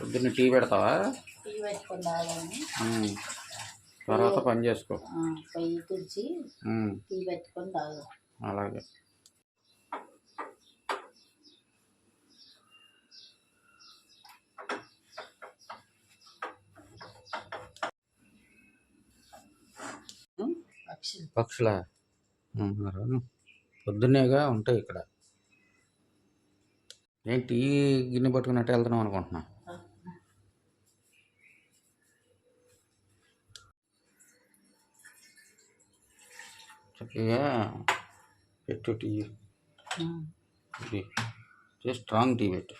పొద్దున్న టీ పెడతావా? టీ పెట్టుకొని తాగాలని ఉమ్. తర్వాత పని చేసుకో. ఆ, పొయ్యి తుడిచి ఉమ్. టీ పెట్టుకొని తాగా. అలాగే. పక్షులు. పక్షుల? పొద్దున్నేగా ఉంటాయి ఇక్కడ. నేను టీ గిన్నె పట్టుకున్నట్టు వెళ్తున్నాం అనుకుంటున్నా. చక్కగా పెట్టు టీ. స్ట్రాంగ్ టీ పెట్టు.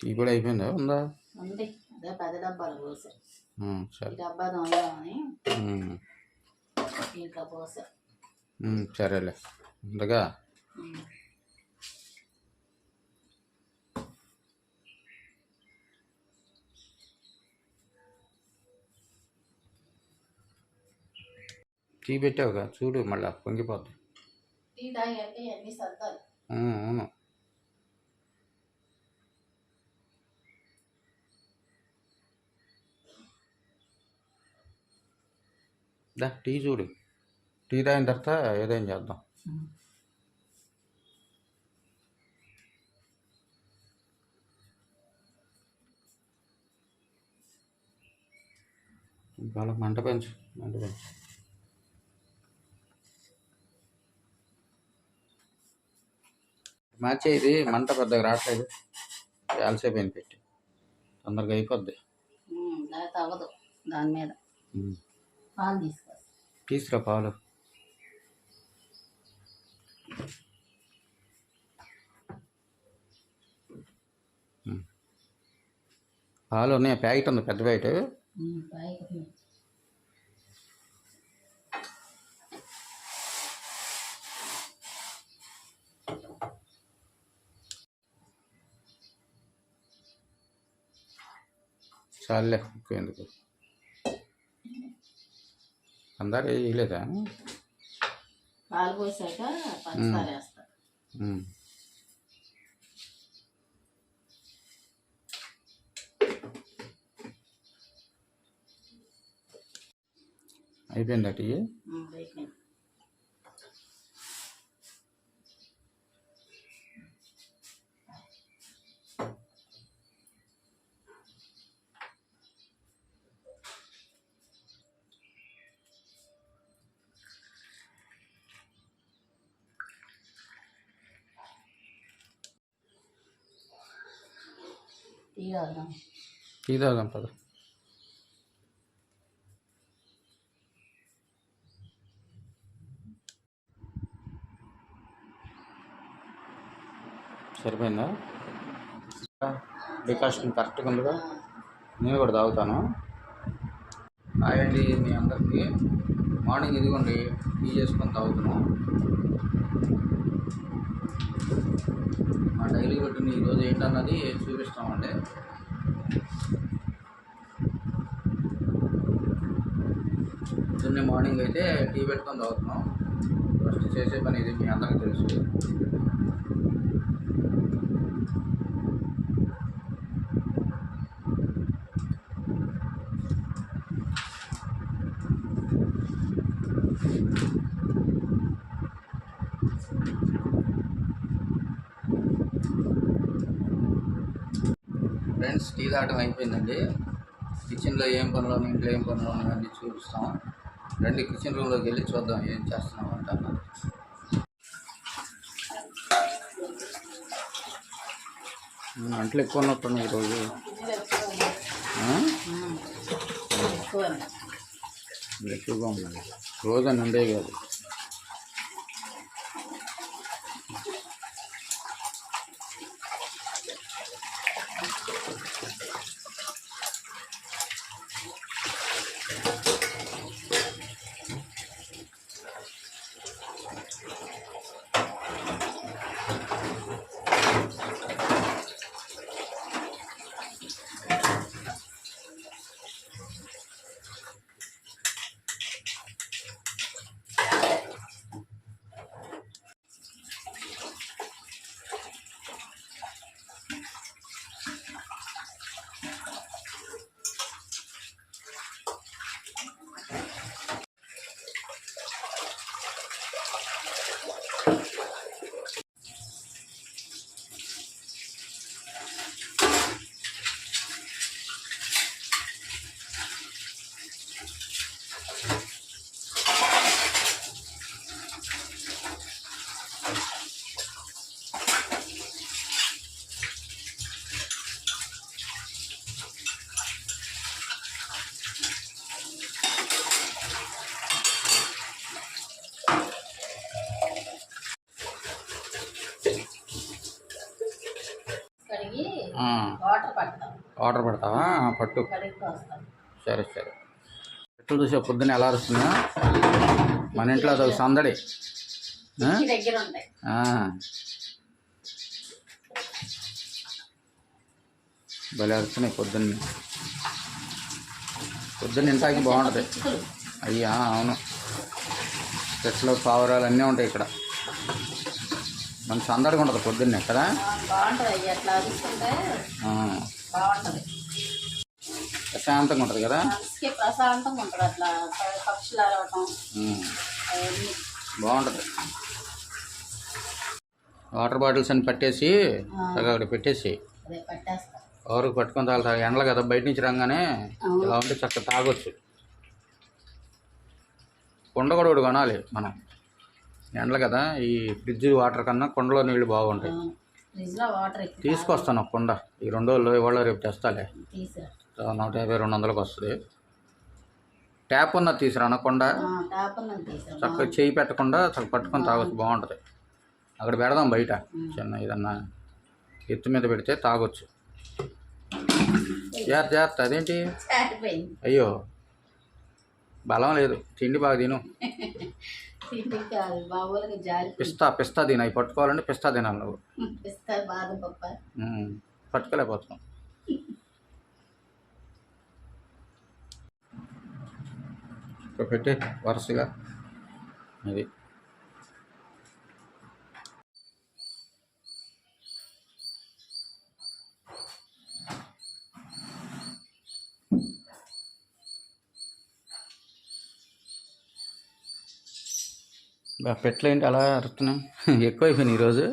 టీ కూడా అయిపోయిందా ఉందా? ఉంది. అదే పెద్ద డబ్బాలు పోసా. ఉమ్, ఈ సరే. డబ్బా దొంగని పోసా. సరేలే. ఉందిగా టీ పెట్టావుగా? చూడు మళ్ళీ పొంగిపోద్ది. అవును. దా టీ చూడు. టీ తాగిన తర్వాత ఏదైనా చేద్దాం. వాళ్ళకి మంట పెంచు మంట పెంచు. మ్యాచ్ ఇది మంట పెద్దగా రావట్లేదు. చాలాసేపు అయిన పెట్టి. తొందరగా అయిపోద్ది. అవ్వదు దాని మీద. పాలు తీసుకురా పాలు. పాలు ఉన్నాయి. ప్యాకెట్ ఉంది. పెద్ద ప్యాకెట్. ఉమ్, పైకి ఉంది. చాలే ఎక్కువ ఎందుకు అందరు వేయలేదా? పాలు పోసాక పంచదార వేస్తా. అయిపోయిందా టీ? టీ తాగాం పద. సరిపోయిందా? డికాషన్ కరెక్ట్గా ఉందిగా. నేను కూడా తాగుతాను. హాయ్ అండి మీ అందరికీ. మార్నింగ్ ఇదిగోండి టీ చేసుకొని తాగుతున్నాం. మా డైలీ రొటీన్ ఈరోజు ఏంటన్నది చూపిస్తామండి పొద్దున్నే మార్నింగ్ అయితే టీ పెట్టుకొని తాగుతున్నాం. ఫస్ట్ చేసే పని ఇది మీ అందరికీ తెలుసు. ఫ్రెండ్స్ టీ దాటం అయిపోయిందండి. కిచెన్లో ఏం పనులు ఉన్నాయి, ఇంట్లో ఏం పనులు ఉన్నాయి అన్నీ చూపిస్తాం. రండి కిచెన్ రూమ్లోకి వెళ్ళి చూద్దాం ఏం చేస్తున్నాం అంటున్నారు అంట్లు ఎక్కువ ఉన్నట్టున్నాయి ఈరోజు? ఎక్కువగా ఉన్నాయి. రోజు అని ఉండే కాదు. పట్టు. సరే సరే. ఎట్లు చూసే పొద్దున్న ఎలా అరుస్తుందా? మన ఇంట్లో అదొక సందడి. భలే అరుస్తున్నాయి పొద్దున్నే. పొద్దున్న ఇంటాకి బాగుంటుంది. అయ్యా అవును. చెట్లు పావురాలు అన్నీ ఉంటాయి ఇక్కడ. మంచి సందడిగా ఉంటుంది పొద్దున్నే కదా ఆ, బాగుంటుంది అయ్యి అట్లా అరుస్తుంటే ఆ. బాగుంటుంది ప్రశాంతంగా ఉంటుంది కదా? మనసుకి ప్రశాంతంగా ఉంటుంది అట్లా. పక్షులు అరవటం ఉమ్. అవన్నీ. బాగుంటుంది. వాటర్ బాటిల్స్ అని పట్టేసి అక్కడ పెట్టేసి. అదే పట్టేస్తా. ఎవరికి పట్టుకొని తాగుతారు ఎండలు కదా బయట నుంచి రాగానే. ఇలా ఉంటే చక్కగా తాగొచ్చు. కుండ కూడా ఒకటి కొనాలి మనం. ఎండలు కదా ఈ ఫ్రిడ్జ్ వాటర్ కన్నా కుండలో నీళ్ళు బాగుంటాయి. ఫ్రిడ్జ్లో వాటర్ ఎక్కువ తీసుకొస్తాను కుండ. ఈ రెండు రోజులు ఇవాళ రేపు తెస్తాలే. తీసా నూట యాభై రెండు వందలకు వస్తుంది. ట్యాప్ ఉన్నది తీసుకురాను కుండ టాప్ ఉన్నది తీసా చక్కగా చేయి పెట్టకుండా చక్కగా పట్టుకొని తాగొచ్చు బాగుంటుంది. అక్కడ పెడదాం బయట చిన్న ఏదన్నా ఎత్తు మీద పెడితే తాగొచ్చు. జాగ్రత్త జాగ్రత్త అదేంటి? అయ్యో బలం లేదు తిండి బాగా తిను. పిస్తా పిస్తా తిన అవి పట్టుకోవాలంటే పిస్తా తినాలి నువ్వు. పట్టుకోలేకపోతున్నావు. ఇక్కడ పెట్టి వరుసగా. అది. పెట్లేంటి అలా అరుస్తున్నాయి ఎక్కువైపోయినాయి ఈరోజు.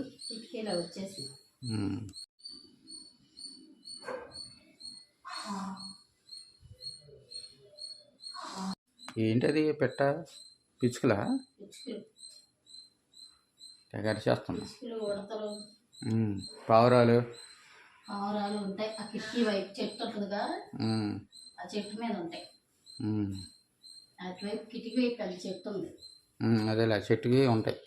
ఏంటది పెట్ట? పిచ్చుకలా? పిచ్చుకలు. తెగ అరిచేస్తుంది పిచ్చుకలు ఉడతలు ఉమ్. పావురాలు? పావురాలు ఉంటాయి. ఆ కిటికీ వైపు చెట్టు ఉంటుందిగా. ఆ చెట్టు మీద ఉంటాయి. అటువైపు కిటికీ వైపు పెద్ద చెట్టు ఉంది. అదేలే చెట్టుకి ఉంటాయి.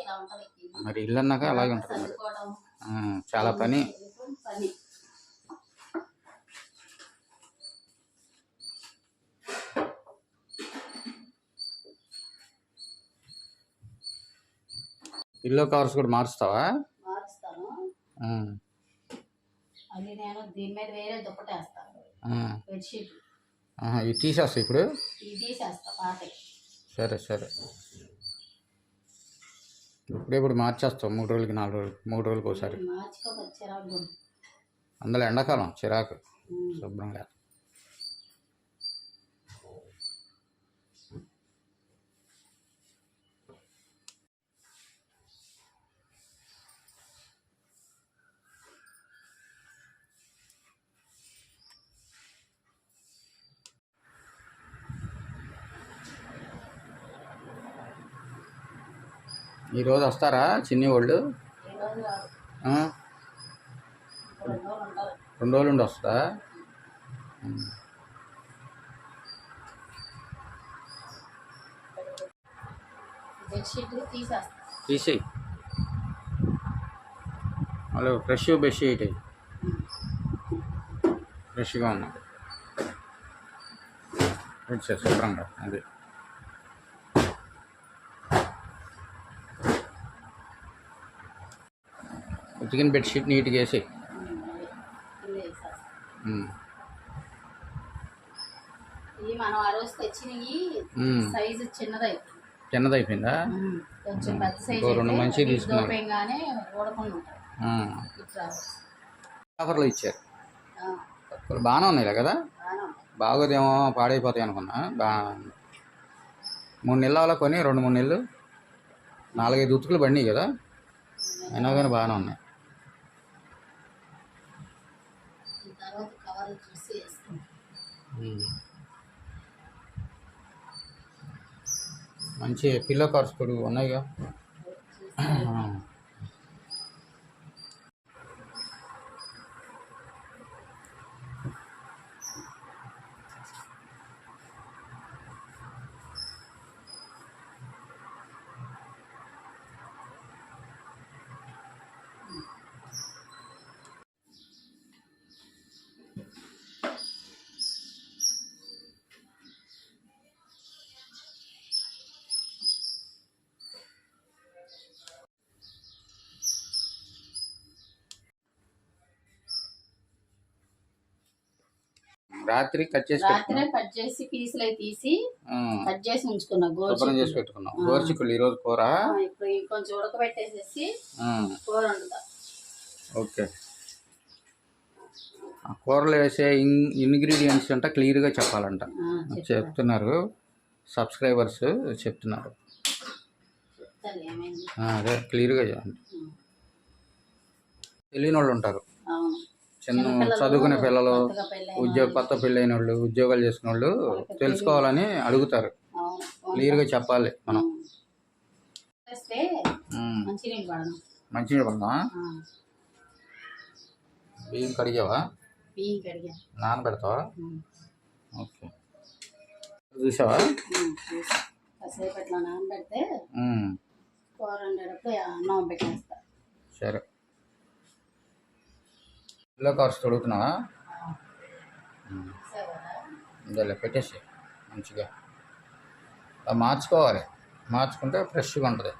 ఇలా ఉంటది. మరి ఇల్లు అన్నాక అలాగే ఉంటుంది మరి. చాలా పని. పిల్లో కవర్స్ కూడా మారుస్తావా? మారుస్తాను. ఉమ్. అది నేను దీని మీద వేరే దుప్పటేస్తాను. ఆ. బెడ్షీట్ ఆహా, ఇవి తీసేస్తా ఇప్పుడు? ఇది తీసేస్తా పాత సరే సరే. ఇప్పుడెప్పుడు మార్చేస్తావు మూడు రోజులకి నాలుగు రోజులకి మూడు రోజులకి ఒకసారి అందులో ఎండాకాలం చిరాకు. ఉమ్. శుభ్రంగా ఈరోజు వస్తారా చిన్ని వాళ్ళు? రెండు రోజులు ఉండి తీసేస్తా. తీసేయి మళ్ళీ ఫ్రెష్ బెడ్షీట్ ఫ్రెష్గా వచ్చే శుభ్రంగా అది. ఉతికిన బెడ్షీట్ నీట్గా వేసి. మనం ఆ రోజు తెచ్చినవి సైజు చిన్నదైపోయింది? రెండు ఇట్లా. ఆఫర్లో ఇచ్చారు. బాగానే ఉన్నాయి కదా? బాగోదేమో పాడైపోతాయి అనుకున్నా. బా మూడు నెలల అలా కొని రెండు మూడు నెలలు. నాలుగైదు ఉతుకులు పడినాయి కదా? అయినా కానీ బాగానే ఉన్నాయి ఈ తర్వాత కవర్ చూసి వేసుకుంటాం మంచి పిల్లో కార్స్ కూడా ఉన్నాయిగా రాత్రి కట్ చేసి రాత్రే కట్ చేసి పీసులు అవి తీసి కట్ చేసి ఉంచుకున్నా శుభ్రం చేసి పెట్టుకున్నాం గోరుచిక్కుళ్ళు ఈరోజు కూర? ఇప్పుడు ఇంకొంచెం ఉడకబెట్టేసేసి కూర వండుతా. ఓకే. ఆ కూరలో వేసే ఇన్ ఇంగ్రీడియంట్స్ అంట క్లియర్గా చెప్పాలంట. చెప్తున్నారు. సబ్స్క్రైబర్స్ చెప్తున్నారు. అదే క్లియర్గా చెప్పండి. తెలియని వాళ్ళు ఉంటారు. చిన్న చదువుకునే పిల్లలు ఉద్యోగ కొత్త పెళ్ళైన వాళ్ళు ఉద్యోగాలు చేసుకునే వాళ్ళు తెలుసుకోవాలని అడుగుతారు. క్లియర్గా చెప్పాలి మనం. మంచినీళ్ళు పడదా బియ్యం కడిగావా? నానబెడతావా? ఉమ్, ఓకే. చూసావా? ఉమ్, చూసి కాసేపు అట్లా నానబెడితే ఉమ్, కూర వండేటప్పుడు అన్నం పెట్టేస్తా సరే ఇల్లు కార్స్ తొడుగుతున్నావా? ఇందులో పెట్టేసి మంచిగా. మార్చుకోవాలి. మార్చుకుంటే ఫ్రెష్గా ఉంటుంది.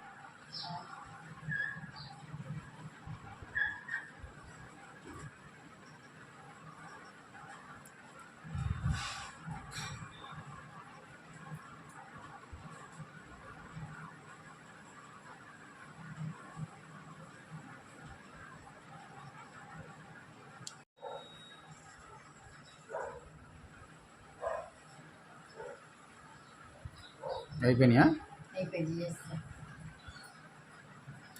అయిపోయినాయా?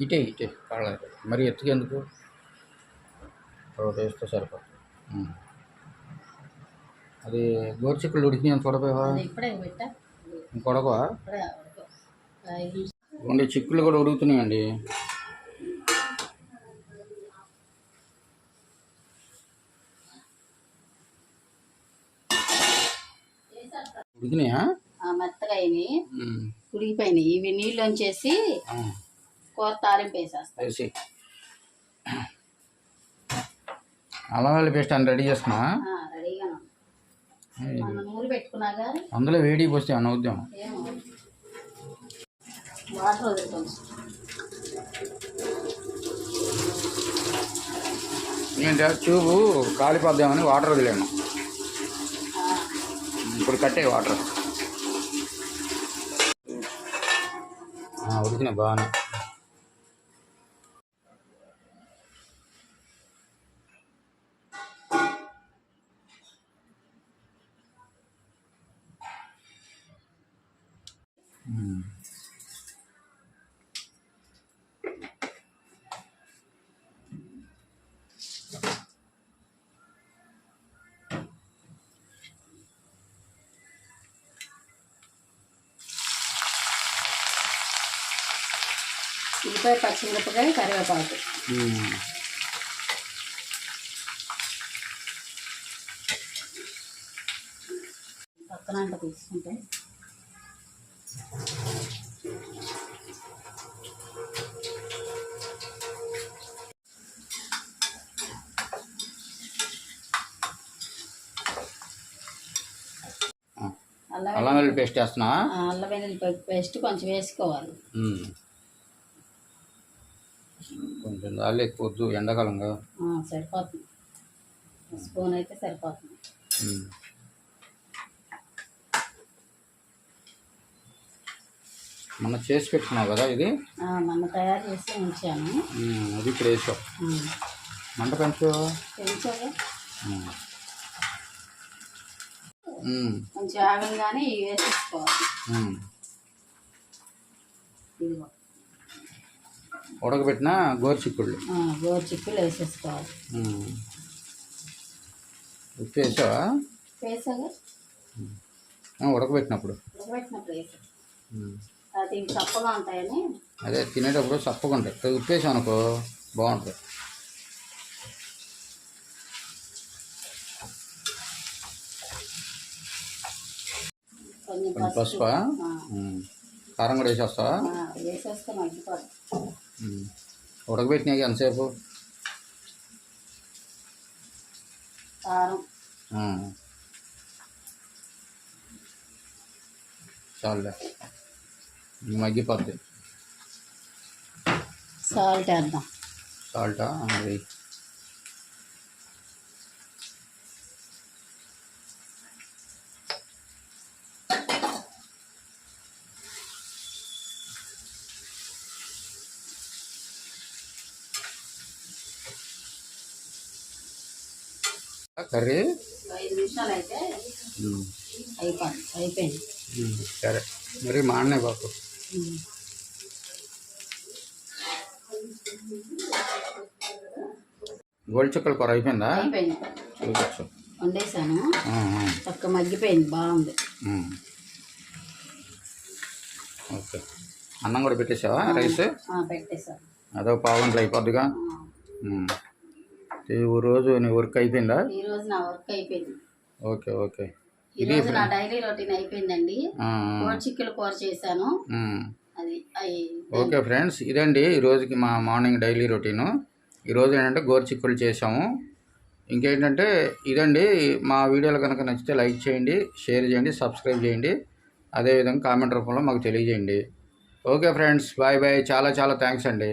ఇటే ఇటే పర్లేదు మరి ఎత్తుకెందుకు? ఒకటి వేస్తే సరిపోతుంది. అది గోరుచిక్కులు ఉడికినాయి అని చూడపోయావా ఇంకొడకవా. ఉండే చిక్కులు కూడా ఉడుకుతున్నాయండి. ఉడికినాయా? మెత్తగా అయినాయి. ఉడికిపోయినాయి. ఇవి నీళ్ళు వచ్చేసి ఆ, కూర తాలింపు వేసేస్తా. వేసి. అల్లం వెల్లి పేస్ట్ అని రెడీ చేసుకున్నా ఆ, రెడీగా మనం నూరు పెట్టుకున్నాగా అందులో వేడి పోస్తే అన్న ఉద్యమం ఏమో. వాటర్ వదులుతాం. ఏంటి ట్యూబు కాలిపోద్దామని వాటర్ వదిలేను. ఇప్పుడు కట్టే వాటర్. ఉడికిన బాగానే. ఉల్లిపాయ పచ్చిమిరపకాయ కరివేపాకు. పక్కన అంట తీసుకుంటే. అల్లం వెల్లుల్లి పేస్ట్ వేస్తున్నావా ఆ, అల్లం వెల్లుల్లి పేస్ట్ కొంచెం వేసుకోవాలి కొంచెం దాళ్ళు ఎక్కువ వద్దు ఎండాకాలంగా సరిపోతుంది. స్పూన్ అయితే సరిపోతుంది. మొన్న చేసి పెట్టుకున్నావు కదా ఇది? ఆ, మొన్న తయారు చేసి ఉంచాను. అది ఇప్పుడు వేసావు. మంట పెంచు. కొంచెం ఆగంగానే ఇవి వేసేసుకోవాలి. ఇదిగో. ఉడకబెట్టిన గోరుచిక్కుళ్ళు ఆ, గోరు చిక్కులు వేసేసుకోవాలి. ఉప్పు వేసావా? వేసాగా ఉడకబెట్టినప్పుడు. వేసా. అది చప్పగా ఉంటాయని. అదే తినేటప్పుడు చప్పకుంటాయి కొద్దిగా ఉప్పు వేసావు అనుకో బాగుంటుంది. కొంచెం పసుపు. కారం కూడా వేసేస్తావా? వేసేస్తే మగ్గిపోతుంది ఉమ్. ఉడకబెట్టినాక ఎంతసేపు. చాలులే. మగ్గిపోద్ది సాల్ట్ వేద్దాం. సాల్టా? అది కర్రీ. సరే. మరి మా అన్నయ్య బాపు. గోల్డ్ చుక్కల కూర అయిపోయిందా? చూపించు వండేసాను. చక్క మగ్గిపోయింది బాగుంది. ఓకే. అన్నం కూడా పెట్టేసావా? రైస్? ఆ, పెట్టేసాను అదో పావు గంటలు అయిపోద్దిగా. ఈ రోజు నీ వర్క్ అయిపోయిందా? ఈ రోజు నా వర్క్ అయిపోయింది. Okay okay. ఈ రోజు నా డైలీ రొటీన్ అయిపోయిందండి. చిక్కులు కూర చేశాను. అది ఓకే ఫ్రెండ్స్ ఇదండి ఈ రోజుకి మా మార్నింగ్ డైలీ రొటీను. ఈరోజు ఏంటంటే గోరుచిక్కులు చేసాము ఇంకేంటంటే ఇదండి మా వీడియోలు కనుక నచ్చితే లైక్ చేయండి షేర్ చేయండి సబ్స్క్రైబ్ చేయండి. అదేవిధంగా కామెంట్ రూపంలో మాకు తెలియజేయండి. Okay friends bye bye. చాలా చాలా థ్యాంక్స్ అండి.